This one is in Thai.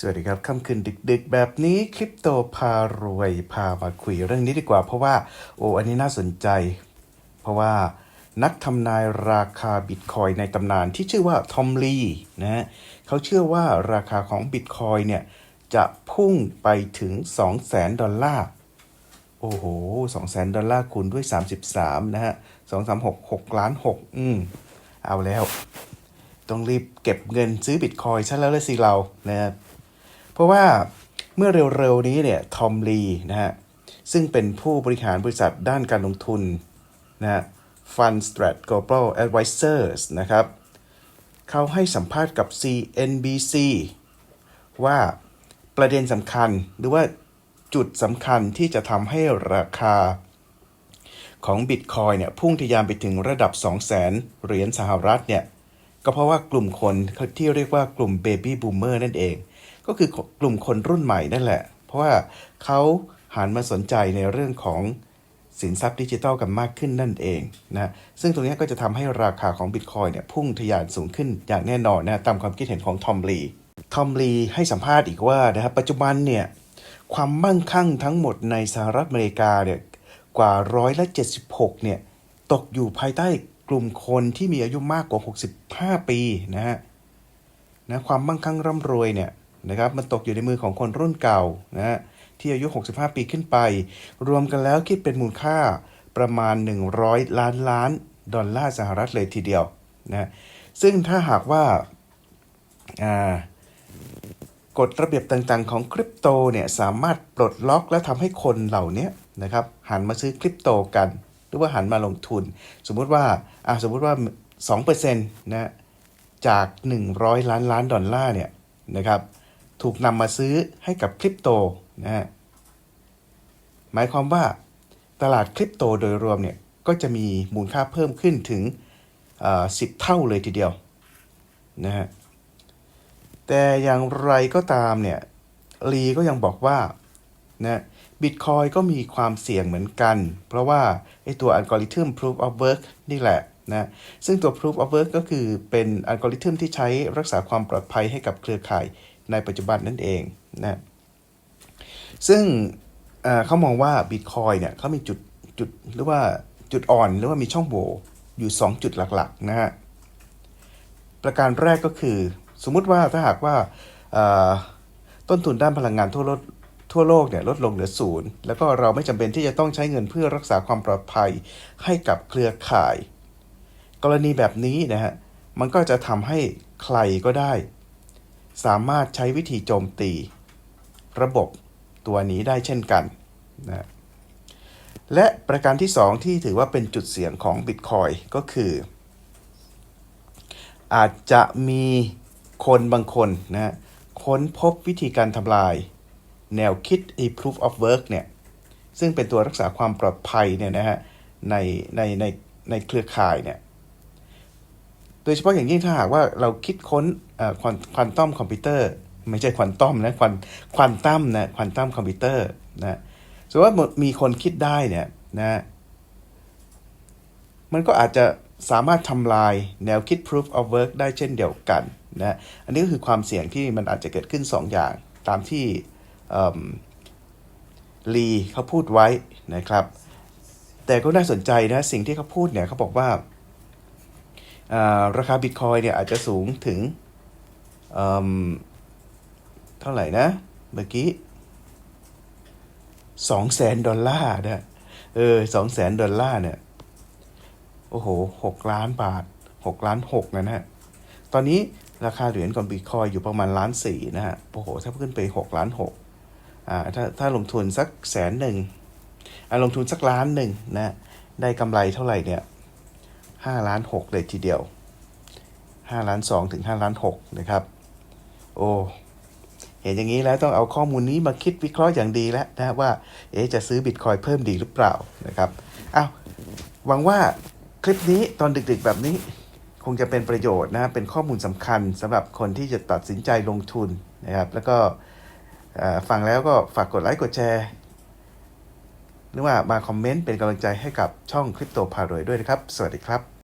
สวัสดีครับ ค่ำคืนดึกๆ แบบนี้คริปโตพารวยพามาคุยเรื่องนี้ดีกว่า เพราะว่าโอ้อันนี้น่าสนใจ เพราะว่านักทำนายราคาบิตคอยในตำนานที่ชื่อว่าทอมลีนะฮะเขาเชื่อว่าราคาของบิตคอยเนี่ย จะพุ่งไปถึง 2 0 0แสนดอลลาร์ โอ้โห 2 0 0แสนดอลลาร์คูณด้วย 33 นะฮะ 2 3 6 6ล้าน 6 อืม เอาแล้ว ต้องรีบเก็บเงินซื้อบิตคอยซะแล้วเละสิเรานะครับ เพราะว่าเมื่อเร็วๆนี้เนี่ยทอมลีนะฮะซึ่งเป็นผู้บริหารบริษัทด้านการลงทุนนะฮะ Fund Strat Global Advisors นะครับเขาให้สัมภาษณ์กับ CNBC ว่าประเด็นสำคัญหรือว่าจุดสำคัญที่จะทำให้ราคาของบิตคอยเนี่ยพุ่งทะยานไปถึงระดับ 2 0 0 0 0 0เหรียญสหรัฐเนี่ยก็เพราะว่ากลุ่มคนที่เรียกว่ากลุ่มเบบี้บูมเมอร์นั่นเอง ก็คือกลุ่มคนรุ่นใหม่นั่นแหละ เพราะว่าเขาหันมาสนใจในเรื่องของสินทรัพย์ดิจิทัลกันมากขึ้นนั่นเองนะซึ่งตรงนี้ก็จะทำให้ราคาของบิตคอยเนี่ยพุ่งทะยานสูงขึ้นอย่างแน่นอนนะตามความคิดเห็นของทอมลีทอมลีให้สัมภาษณ์อีกว่านะครับปัจจุบันเนี่ยความมั่งคั่งทั้งหมดในสหรัฐอเมริกาเนี่ยกว่าร้อยละ76เนี่ยตกอยู่ภายใต้กลุ่มคนที่มีอายุมากกว่า 65 ปีนะฮะนะความมั่งคั่งร่ำรวยเนี่ย นะครับมันตกอยู่ในมือของคนรุ่นเก่านะฮะที่อายุ 65 ปีขึ้นไป รวมกันแล้วคิดเป็นมูลค่าประมาณ 100 ล้านล้านดอลลาร์สหรัฐเลยทีเดียวนะซึ่งถ้าหากว่ากฎระเบียบต่างๆของคริปโตเนี่ยสามารถปลดล็อกและทำให้คนเหล่านี้นะครับหันมาซื้อคริปโตกัน หรือว่าหันมาลงทุน สมมุติว่าอะสมมุติว่า 2%นะจาก 100 ล้านล้านดอลลาร์เนี่ยนะครับ ถูกนำมาซื้อให้กับคริปโตนะฮะหมายความว่าตลาดคริปโตโดยรวมเนี่ยก็จะมีมูลค่าเพิ่มขึ้นถึงสิบเท่าเลยทีเดียวนะฮะแต่อย่างไรก็ตามเนี่ยลีก็ยังบอกว่านะบิตคอยก็มีความเสี่ยงเหมือนกัน เพราะว่าไอตัวอัลกอริทึม proof of work นี่แหละนะซึ่งตัว proof of work ก็คือเป็นอัลกอริทึมที่ใช้รักษาความปลอดภัยให้กับเครือข่าย ในปัจจุบันนั่นเองนะซึ่งเเขามองว่าบิตคอยเนี่ยเขามีจุดจุดหรือว่าจุดอ่อนหรือว่ามีช่องโหว่อยู่ 2 จุดหลักๆนะฮะประการแรกก็คือ สมมุติว่าถ้าหากว่าต้นทุนด้านพลังงานทั่วโลกทั่วโลกเนี่ยลดลงเหลือศูนย์แล้วก็เราไม่จำเป็นที่จะต้องใช้เงินเพื่อรักษาความปลอดภัยให้กับเครือข่าย กรณีแบบนี้นะฮะมันก็จะทำให้ใครก็ได้ สามารถใช้วิธีโจมตี ระบบตัวนี้ได้เช่นกันนะและประการที่ 2 ที่ถือว่าเป็นจุดเสี่ยงของ Bitcoin ก็คือ อาจจะมีคนบางคนนะค้นพบวิธีการทำลาย แนวคิด e proof of work เนี่ยซึ่งเป็นตัวรักษาความปลอดภัยเนี่ยนะฮะในในในในเครือข่ายเนี่ย โดยเฉพาะอย่างยิ่งถ้าหากว่าเราคิดค้นควอนควอนตัมคอมพิวเตอร์ไม่ใช่ควอนตัมนะควอนควอนตัมนะควอนตัมคอมพิวเตอร์นะสมมติว่ามีคนคิดได้เนี่ยนะมันก็อาจจะสามารถทำลายแนวคิด proof of work ได้เช่นเดียวกันนะอันนี้ก็คือความเสี่ยงที่มันอาจจะเกิดขึ้น 2 อย่างตามที่ลีเขาพูดไว้นะครับ แต่ก็น่าสนใจนะสิ่งที่เขาพูดเนี่ยเขาบอกว่า ราคาบิตคอยเนี่ยอาจจะสูงถึงเเท่าไหร่นะ เมื่อกี้สองแสนดอลลาร์นะเออสองแสนดอลลาร์เนี่ย โอ้โหหกล้านบาทหกล้านหกนะฮะ ตอนนี้ราคาเหรียญก่อนบิตคอยอยู่ประมาณล้านสี่นะฮะ โอ้โห ถ้าขึ้นไปหกล้านหกอ่า ถ้าถ้าลงทุนสักแสนหนึ่งอ่าลงทุนสักล้านหนึ่งนะ ได้กำไรเท่าไหร่เนี่ย ห้าล้านหกเลยทีเดียวห้าล้านสองถึงห้าล้านหกนะครับ โอ้เห็นอย่างนี้แล้วต้องเอาข้อมูลนี้มาคิดวิเคราะห์อย่างดีแล้วนะว่า เอ๊จะซื้อบิตคอยเพิ่มดีหรือเปล่านะครับอ้าวหวังว่าคลิปนี้ตอนดึกๆแบบนี้คงจะเป็นประโยชน์นะเป็นข้อมูลสำคัญสำหรับคนที่จะตัดสินใจลงทุนนะครับ แล้วก็ฟังแล้วก็ฝากกดไลค์กดแชร์ หรือว่ามาคอมเมนต์เป็นกำลังใจให้กับช่องคริปโตพารวยด้วยนะครับ สวัสดีครับ